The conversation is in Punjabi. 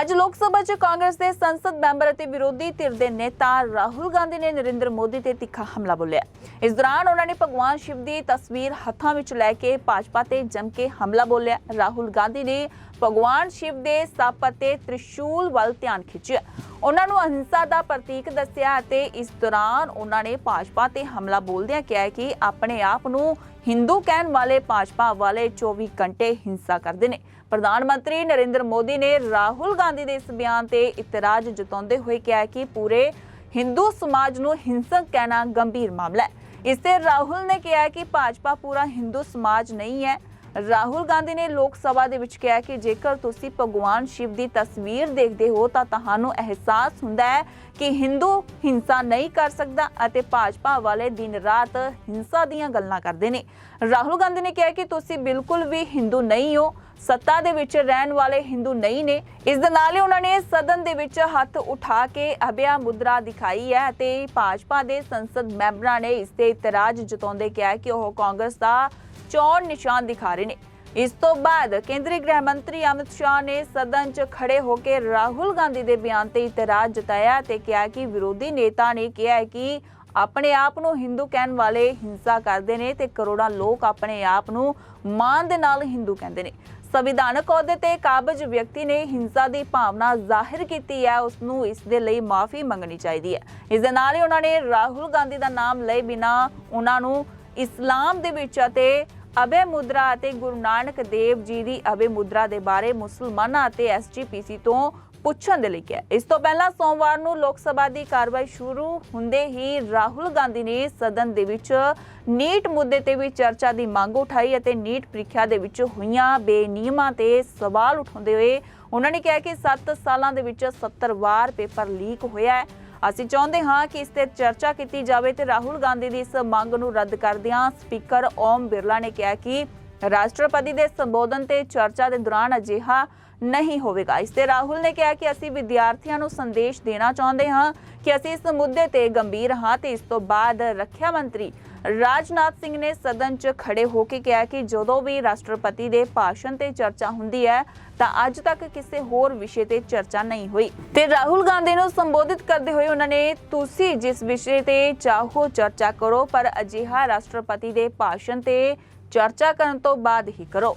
ਅੱਜ ਲੋਕ ਸਭਾ 'ਚ ਕਾਂਗਰਸ ਦੇ ਸੰਸਦ ਮੈਂਬਰ ਅਤੇ ਵਿਰੋਧੀ ਧਿਰ ਦੇ ਨੇਤਾ ਰਾਹੁਲ ਗਾਂਧੀ ਨੇ ਨਰਿੰਦਰ ਮੋਦੀ ਤੇ ਤਿੱਖਾ ਹਮਲਾ ਬੋਲਿਆ। ਇਸ ਦੌਰਾਨ ਉਹਨਾਂ ਨੇ ਭਗਵਾਨ ਸ਼ਿਵ ਦੀ ਤਸਵੀਰ ਹੱਥਾਂ ਵਿੱਚ ਲੈ ਕੇ ਭਾਜਪਾ ਤੇ ਜੰਮ ਕੇ ਹਮਲਾ ਬੋਲਿਆ। ਰਾਹੁਲ ਗਾਂਧੀ ਨੇ ਭਗਵਾਨ ਸ਼ਿਵ ਦੇ ਸੱਪ ਅਤੇ ਤ੍ਰਿਸ਼ੂਲ ਵੱਲ ਧਿਆਨ ਖਿੱਚਿਆ। ਉਹਨਾਂ ਨੂੰ ਅਹਿੰਸਾ ਦਾ ਪ੍ਰਤੀਕ ਦੱਸਿਆ ਅਤੇ ਇਸ ਦੌਰਾਨ ਉਹਨਾਂ ਨੇ ਭਾਜਪਾ ਤੇ ਹਮਲਾ ਬੋਲਦਿਆਂ ਕਿਹਾ ਕਿ ਆਪਣੇ ਆਪ ਨੂੰ ਹਿੰਦੂ ਕਹਿਣ ਵਾਲੇ ਭਾਜਪਾ ਵਾਲੇ 24 ਘੰਟੇ ਹਿੰਸਾ ਕਰਦੇ ਨੇ। ਪ੍ਰਧਾਨ ਮੰਤਰੀ ਨਰਿੰਦਰ ਮੋਦੀ ਨੇ ਰਾਹੁਲ ਗਾਂਧੀ ਦੇ ਇਸ ਬਿਆਨ ਤੇ ਇਤਰਾਜ਼ ਜਤਾਉਂਦੇ ਹੋਏ ਕਿਹਾ ਕਿ ਪੂਰੇ ਹਿੰਦੂ ਸਮਾਜ ਨੂੰ ਹਿੰਸਕ ਕਹਿਣਾ ਗੰਭੀਰ ਮਾਮਲਾ ਹੈ। ਇਸ ਤੇ ਰਾਹੁਲ ਨੇ ਕਿਹਾ ਕਿ ਭਾਜਪਾ ਪੂਰਾ ਹਿੰਦੂ ਸਮਾਜ ਨਹੀਂ ਹੈ। ਰਾਹੁਲ ਗਾਂਧੀ ਨੇ ਲੋਕ ਸਭਾ ਦੇ ਵਿੱਚ ਕਿਹਾ ਕਿ ਜੇਕਰ ਤੁਸੀਂ ਭਗਵਾਨ ਸ਼ਿਵ ਦੀ ਤਸਵੀਰ ਦੇਖਦੇ ਹੋ ਤਾਂ ਤੁਹਾਨੂੰ ਅਹਿਸਾਸ ਹੁੰਦਾ ਹੈ ਕਿ ਹਿੰਦੂ ਹਿੰਸਾ ਨਹੀਂ ਕਰ ਸਕਦਾ ਅਤੇ ਭਾਜਪਾ ਵਾਲੇ ਦਿਨ ਰਾਤ ਹਿੰਸਾ ਦੀਆਂ ਗੱਲਾਂ ਕਰਦੇ ਨੇ। ਰਾਹੁਲ ਗਾਂਧੀ ਨੇ ਕਿਹਾ ਕਿ ਤੁਸੀਂ ਬਿਲਕੁਲ ਵੀ ਹਿੰਦੂ ਨਹੀਂ ਹੋ, ਸੱਤਾ ਦੇ ਵਿੱਚ ਰਹਿਣ ਵਾਲੇ ਹਿੰਦੂ ਨਹੀਂ ਨੇ। ਇਸ ਦੇ ਨਾਲ ਹੀ ਉਹਨਾਂ ਨੇ ਸਦਨ ਦੇ ਵਿੱਚ ਹੱਥ ਉਠਾ ਕੇ ਅਭਿਆ ਮੁਦਰਾ ਦਿਖਾਈ ਹੈ ਅਤੇ ਭਾਜਪਾ ਦੇ ਸੰਸਦ ਮੈਂਬਰਾਂ ਨੇ ਇਸ ਤੇ ਇਤਰਾਜ਼ ਜਤਾਉਂਦੇ ਕਿਹਾ ਕਿ ਉਹ ਕਾਂਗਰਸ ਦਾ ਚੋਣ ਨਿਸ਼ਾਨ ਦਿਖਾ ਰਹੇ ਨੇ। ਇਸ ਤੋਂ ਬਾਅਦ ਕੇਂਦਰੀ ਗ੍ਰਹਿ ਮੰਤਰੀ ਅਮਿਤ ਸ਼ਾਹ ਨੇ ਸਦਨ 'ਚ ਖੜੇ ਹੋ ਕੇ ਰਾਹੁਲ ਗਾਂਧੀ ਦੇ ਬਿਆਨ ਤੇ ਇਤਰਾਜ਼ ਜਤਾਇਆ ਤੇ ਕਿਹਾ ਕਿ ਵਿਰੋਧੀ ਨੇਤਾ ਨੇ ਕਿਹਾ ਕਿ ਆਪਣੇ ਆਪ ਨੂੰ ਹਿੰਦੂ ਕਹਿਣ ਵਾਲੇ ਹਿੰਸਾ ਕਰਦੇ ਨੇ ਤੇ ਕਰੋੜਾਂ ਲੋਕ ਆਪਣੇ ਆਪ ਨੂੰ ਮਾਨ ਦੇ ਨਾਲ ਹਿੰਦੂ ਕਹਿੰਦੇ ਨੇ। ਸੰਵਿਧਾਨਕ ਅਹੁਦੇ ਤੇ ਕਾਬਜ ਵਿਅਕਤੀ ਨੇ ਹਿੰਸਾ ਦੀ ਭਾਵਨਾ ਜ਼ਾਹਿਰ ਕੀਤੀ ਹੈ, ਉਸ ਨੂੰ ਇਸ ਦੇ ਲਈ ਮਾਫੀ ਮੰਗਣੀ ਚਾਹੀਦੀ ਹੈ। ਇਸ ਦੇ ਨਾਲ ਹੀ ਉਹਨਾਂ ਨੇ ਰਾਹੁਲ ਗਾਂਧੀ ਦਾ ਨਾਮ ਲਏ ਬਿਨਾ ਉਹਨਾਂ ਨੂੰ ਇਸਲਾਮ ਦੇ ਵਿੱਚ ਅਤੇ ਅਬੇ ਮੁਦਰਾ ਅਤੇ ਗੁਰੂ ਨਾਨਕ ਦੇਵ ਜੀ ਦੀ ਅਬੇ ਮੁਦਰਾ ਦੇ ਬਾਰੇ ਮੁਸਲਮਾਨਾਂ ਅਤੇ ਐਸਜੀਪੀਸੀ ਤੋਂ ਪੁੱਛਣ ਦੇ ਲਈ ਕਿਹਾ। ਇਸ ਤੋਂ ਪਹਿਲਾਂ ਸੋਮਵਾਰ ਨੂੰ ਲੋਕ ਸਭਾ ਦੀ ਕਾਰਵਾਈ ਸ਼ੁਰੂ ਹੁੰਦੇ ਹੀ ਰਾਹੁਲ ਗਾਂਧੀ ਨੇ ਸਦਨ ਦੇ ਵਿੱਚ ਨੀਟ ਮੁੱਦੇ ਤੇ ਵੀ ਚਰਚਾ ਦੀ ਮੰਗ ਉਠਾਈ ਅਤੇ ਨੀਟ ਪ੍ਰੀਖਿਆ ਦੇ ਵਿੱਚ ਹੋਈਆਂ ਬੇਨਿਯਮਾਂ ਤੇ ਸਵਾਲ ਉਠਾਉਂਦੇ ਹੋਏ ਉਹਨਾਂ ਨੇ ਕਿਹਾ ਕਿ 7 ਸਾਲਾਂ ਦੇ ਵਿੱਚ 70 ਵਾਰ ਪੇਪਰ ਲੀਕ ਹੋਇਆ ਹੈ। ਅਸੀਂ ਚਾਹੁੰਦੇ ਹਾਂ ਕਿ ਇਸ ਤੇ ਚਰਚਾ ਕੀਤੀ ਜਾਵੇ ਤੇ ਰਾਹੁਲ ਗਾਂਧੀ ਦੀ ਇਸ ਮੰਗ ਨੂੰ ਰੱਦ ਕਰਦਿਆਂ ਸਪੀਕਰ ਓਮ ਬਿਰਲਾ ਨੇ ਕਿਹਾ ਕਿ ਰਾਸ਼ਟਰਪਤੀ ਦੇ ਸੰਬੋਧਨ ਤੇ ਚਰਚਾ ਦੇ ਦੌਰਾਨ ਅਜਿਹਾ ਨਹੀਂ ਹੋਵੇਗਾ। ਇਸ ਤੇ ਰਾਹੁਲ ਨੇ ਕਿਹਾ ਕਿ ਅਸੀਂ ਵਿਦਿਆਰਥੀਆਂ ਨੂੰ ਸੰਦੇਸ਼ ਦੇਣਾ ਚਾਹੁੰਦੇ ਹਾਂ ਕਿ ਅਸੀਂ ਇਸ ਮੁੱਦੇ ਤੇ ਗੰਭੀਰ ਹਾਂ ਤੇ ਇਸ ਤੋਂ ਬਾਅਦ ਰੱਖਿਆ ਮੰਤਰੀ ਰਾਜਨਾਥ ਸਿੰਘ ਨੇ ਸਦਨ 'ਚ ਖੜੇ ਹੋ ਕੇ ਕਿਹਾ ਕਿ ਜਦੋਂ ਵੀ ਰਾਸ਼ਟਰਪਤੀ ਦੇ ਭਾਸ਼ਣ ਤੇ ਚਰਚਾ ਹੁੰਦੀ ਹੈ, ਤਾਂ ਅੱਜ ਤੱਕ ਕਿਸੇ ਹੋਰ ਵਿਸ਼ੇ ਤੇ ਚਰਚਾ ਨਹੀਂ ਹੋਈ। ਤੇ ਰਾਹੁਲ ਗਾਂਧੀ ਨੂੰ ਸੰਬੋਧਿਤ ਕਰਦੇ ਹੋਏ ਉਹਨਾਂ ਨੇ, ਤੁਸੀਂ ਜਿਸ ਵਿਸ਼ੇ ਤੇ ਚਾਹੋ ਚਰਚਾ ਕਰੋ, ਪਰ ਅਜਿਹਾ ਰਾਸ਼ਟਰਪਤੀ ਦੇ ਭਾਸ਼ਣ ਤੇ ਚਰਚਾ ਕਰਨ ਤੋਂ ਬਾਅਦ ਹੀ ਕਰੋ।